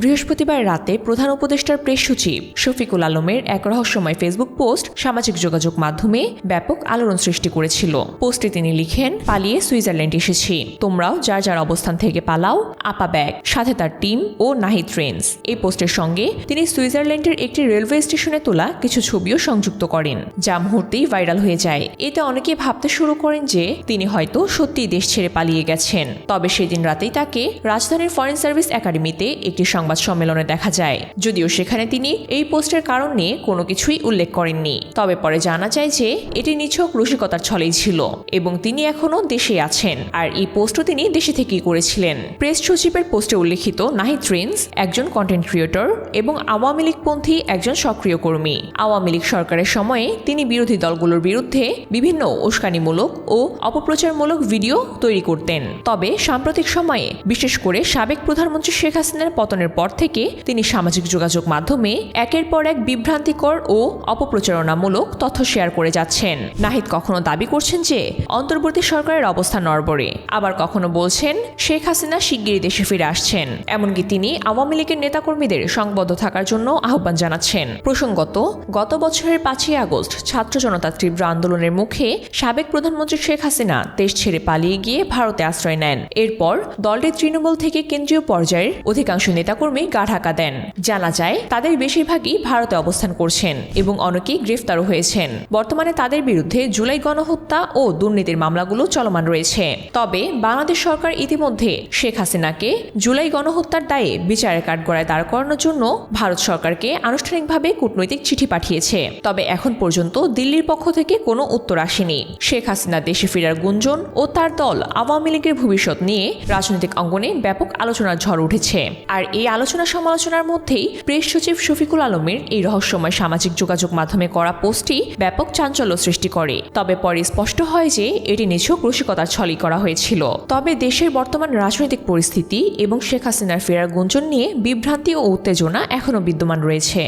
বৃহস্পতিবার রাতে প্রধান উপদেষ্টার প্রেস সচিব শফিকুল আলমের এক রহস্যময় ফেসবুক পোস্ট সামাজিক যোগাযোগ মাধ্যমে ব্যাপক আলোড়ন সৃষ্টি করেছিল। পোস্টে তিনি লিখেন, পালিয়ে সুইজারল্যান্ড এসেছি। তোমরাও যার যার অবস্থান থেকে পালাও, আপা ব্যাগ, সাথে তার টিম ও নাহি ট্রেন্স। এই পোস্টের সঙ্গে তিনি সুইজারল্যান্ডের একটি রেলওয়ে স্টেশনে তোলা কিছু ছবিও সংযুক্ত করেন, যা মুহূর্তেই ভাইরাল হয়ে যায়। এতে অনেকে ভাবতে শুরু করেন যে তিনি হয়তো সত্যিই দেশ ছেড়ে পালিয়ে গেছেন। তবে সেদিন রাতেই তাকে রাজধানীর ফরেন সার্ভিস একাডেমিতে একটি সংবাদ সম্মেলনে দেখা যায়। যদিও সেখানে তিনি এই পোস্টের কারণ নিয়ে কোনো কিছুই উল্লেখ করেননি। তবে পরে জানা যায় যে, এটি নিছক রসিকতার ছলেই ছিল এবং তিনি এখনও দেশে আছেন। আর এই পোস্টও তিনি দেশে থেকেই করেছিলেন। প্রেস সচিবের পোস্টে উল্লেখিত নাহিদ ট্রেন্স একজন কন্টেন্ট ক্রিয়েটর এবং আওয়ামী লীগপন্থী একজন সক্রিয় কর্মী। আওয়ামী লীগ সরকারের সময়ে তিনি বিরোধী দলগুলোর বিরুদ্ধে বিভিন্ন উস্কানিমূলক ও অপপ্রচারমূলক ভিডিও তৈরি করতেন। তবে সাম্প্রতিক সময়ে, বিশেষ করে সাবেক প্রধানমন্ত্রী শেখ হাসিনার পতনের পর থেকে তিনি সামাজিক যোগাযোগ মাধ্যমে একের পর এক বিভ্রান্তিকর ও অপপ্রচারণামূলক তথ্য শেয়ার করে যাচ্ছেন। নাহিদ কখনো দাবি করছেন যে অন্তর্বর্তী সরকারের অবস্থা নড়বড়ে। আবার কখনো বলছেন, শেখ হাসিনা শিগগিরই দেশে ফিরে আসছেন। এমনকি তিনি আওয়ামী লীগের নেতাকর্মীদের সংবদ্ধ থাকার জন্য আহ্বান জানাচ্ছেন। প্রসঙ্গত, গত বছরের পাঁচই আগস্ট ছাত্র জনতা তীব্র আন্দোলনের মুখে সাবেক প্রধানমন্ত্রী শেখ হাসিনা দেশ ছেড়ে পালিয়ে গিয়ে ভারতে আশ্রয় নেন। এরপর দলটির তৃণমূল থেকে কেন্দ্রীয় পর্যায়ের অধিকাংশ নেতাকর্মী গা ঢাকা দেন। জানা যায়, তাদের বেশিরভাগই ভারতে অবস্থান করছেন এবং অনেকেই গ্রেফতারও হয়েছেন। বর্তমানে তাদের বিরুদ্ধে জুলাই গণহত্যা ও দুর্নীতির মামলাগুলো চলমান রয়েছে। তবে বাংলাদেশ সরকার ইতিমধ্যে শেখ হাসিনাকে জুলাই গণহত্যার দায়ে বিচারের কাঠগড়ায় দাঁড় করানোর জন্য ভারত সরকারকে আনুষ্ঠানিকভাবে কূটনৈতিক চিঠি পাঠিয়েছে। তবে এখন পর্যন্ত দিল্লির পক্ষ থেকে কোনো উত্তর আসেনি। শেখ হাসিনা দেশে ফেরার গুঞ্জন ও তার দল আওয়ামী লীগের ভবিষ্যৎ নিয়ে রাজনৈতিক অঙ্গনে ব্যাপক আলোচনার ঝড় উঠেছে। আর এই আলোচনা সমালোচনার মধ্যেই প্রেস সচিব শফিকুল আলমের এই রহস্যময় সামাজিক যোগাযোগ মাধ্যমে করা পোস্টটি ব্যাপক চাঞ্চল্য সৃষ্টি করে। তবে পরে স্পষ্ট হয় যে এটি নিছক রসিকতার ছলি করা হয়েছিল। তবে দেশের বর্তমান রাজনৈতিক পরিস্থিতি এবং শেখ হাসিনার ফেরার গুঞ্জন নিয়ে বিভ্রান্তি ও উত্তেজনা এখনও বিদ্যমান রয়েছে।